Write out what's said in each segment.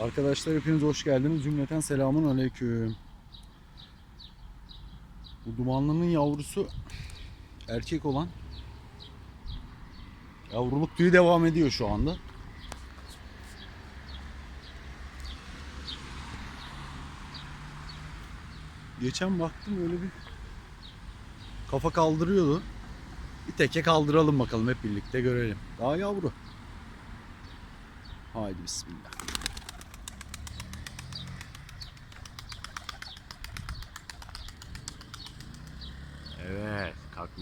Arkadaşlar hepiniz hoş geldiniz. Cümleten selamun aleyküm. Bu dumanlının yavrusu erkek olan yavruluk tüyü devam ediyor şu anda. Geçen baktım öyle bir kafa kaldırıyordu. Bir teke kaldıralım bakalım hep birlikte görelim. Daha yavru. Haydi bismillah.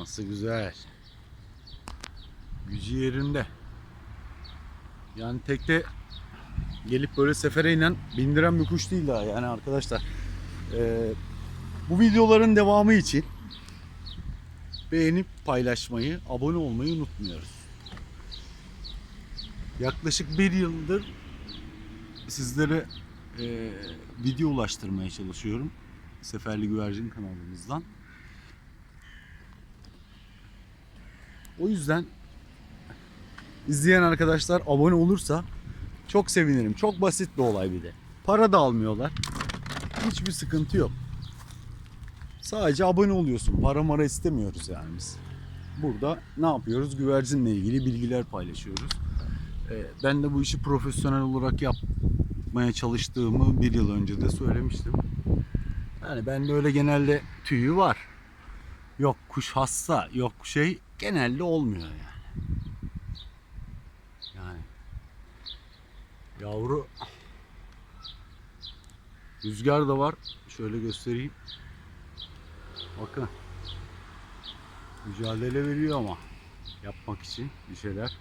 Kalkması güzel. Gücü yerinde. Yani tekte gelip böyle sefere inen, bindiren bir kuş değil daha yani arkadaşlar. Ee, bu videoların devamı için beğenip paylaşmayı, abone olmayı unutmuyoruz. Yaklaşık bir yıldır sizlere e, video ulaştırmaya çalışıyorum. Seferli Güvercin kanalımızdan. O yüzden izleyen arkadaşlar abone olursa çok sevinirim. Çok basit bir olay bir de. Para da almıyorlar. Hiçbir sıkıntı yok. Sadece abone oluyorsun. Para mara istemiyoruz yani biz. Burada ne yapıyoruz? Güvercinle ilgili bilgiler paylaşıyoruz. Ee, Ben de bu işi profesyonel olarak yapmaya çalıştığımı bir yıl önce de söylemiştim. Yani bende öyle genelde tüyü var. Yok kuş hasta, yok şey genelde olmuyor yani. Yani yavru rüzgar da var. Şöyle göstereyim. Bakın. Mücadele veriyor ama yapmak için bir şeyler.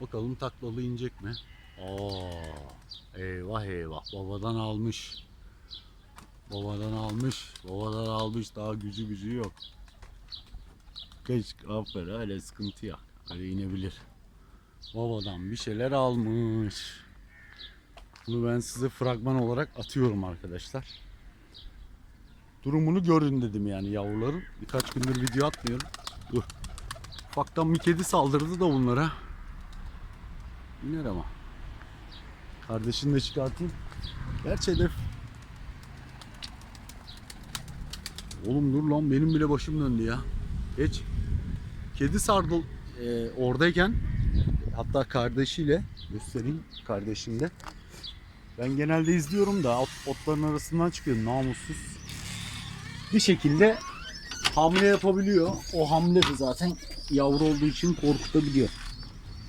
Bakalım taklalı inecek mi? Aa, eyvah eyvah babadan almış. Babadan almış. Babadan almış. Daha gücü gücü yok. Geç aferin öyle sıkıntı yok. Öyle inebilir. Babadan bir şeyler almış. Bunu ben size fragman olarak atıyorum arkadaşlar. Durumunu görün dedim yani yavruların. Birkaç gündür video atmıyorum. Dur. Ufaktan bir kedi saldırdı da bunlara. İner ama. Kardeşini de çıkartayım. Gerçi hedef Oğlum dur lan benim bile başım döndü ya. Geç. Kedi sardı e, oradayken hatta kardeşiyle göstereyim kardeşim de. Ben genelde izliyorum da ot, otların arasından çıkıyor namussuz. Bir şekilde hamle yapabiliyor. O hamle de zaten yavru olduğu için korkutabiliyor.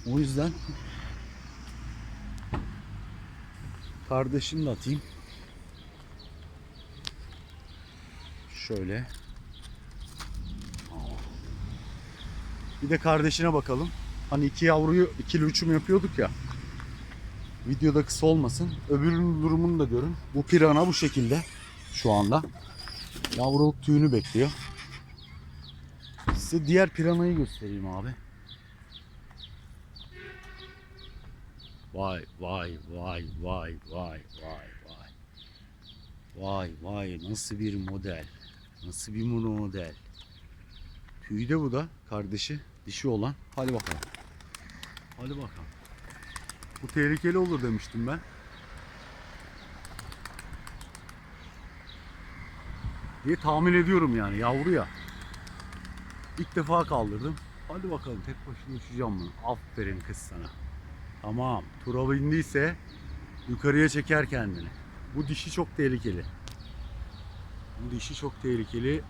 O yüzden kardeşini de atayım. Şöyle. Bir de kardeşine bakalım. Hani iki yavruyu ikili uçum yapıyorduk ya. Videoda kısa olmasın. Öbürünün durumunu da görün. Bu pirana bu şekilde şu anda. Yavruluk tüyünü bekliyor. Size diğer piranayı göstereyim abi. Vay vay vay vay vay vay vay. Vay vay nasıl bir model. Nasıl bir model. Tüyü de bu da kardeşi dişi olan. Hadi bakalım. Hadi bakalım. Bu tehlikeli olur demiştim ben. Diye tahmin ediyorum yani yavru ya. İlk defa kaldırdım. Hadi bakalım tek başına uçacağım bunu. Aferin kız sana. Tamam. Tura bindiyse yukarıya çeker kendini. Bu dişi çok tehlikeli. Bu dişi çok tehlikeli.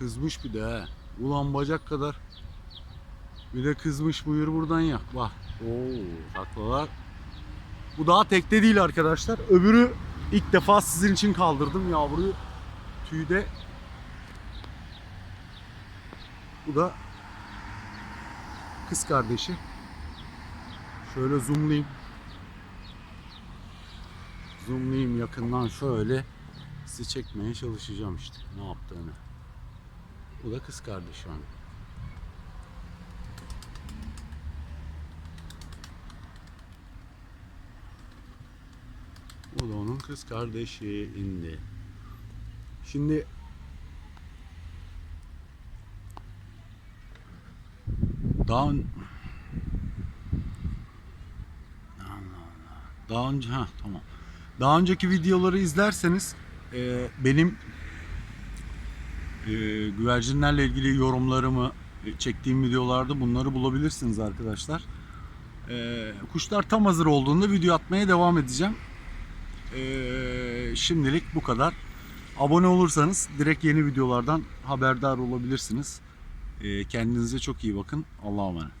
Kızmış bir de he. Ulan bacak kadar. Bir de kızmış buyur buradan yak. Bak. Oo, taklalar. Bu daha tekte değil arkadaşlar. Öbürü ilk defa sizin için kaldırdım yavruyu. Tüyde. Bu da kız kardeşi. Şöyle zoomlayayım. Zoomlayayım yakından şöyle sizi çekmeye çalışacağım işte ne yaptığını. Bu da kız kardeşi onun. Bu da onun kız kardeşi indi. Şimdi daha. Daha önce ha tamam. Daha önceki videoları izlerseniz e, benim e, güvercinlerle ilgili yorumlarımı e, çektiğim videolarda bunları bulabilirsiniz arkadaşlar. E, kuşlar tam hazır olduğunda video atmaya devam edeceğim. E, şimdilik bu kadar. Abone olursanız direkt yeni videolardan haberdar olabilirsiniz. Kendinize çok iyi bakın. Allah'a emanet.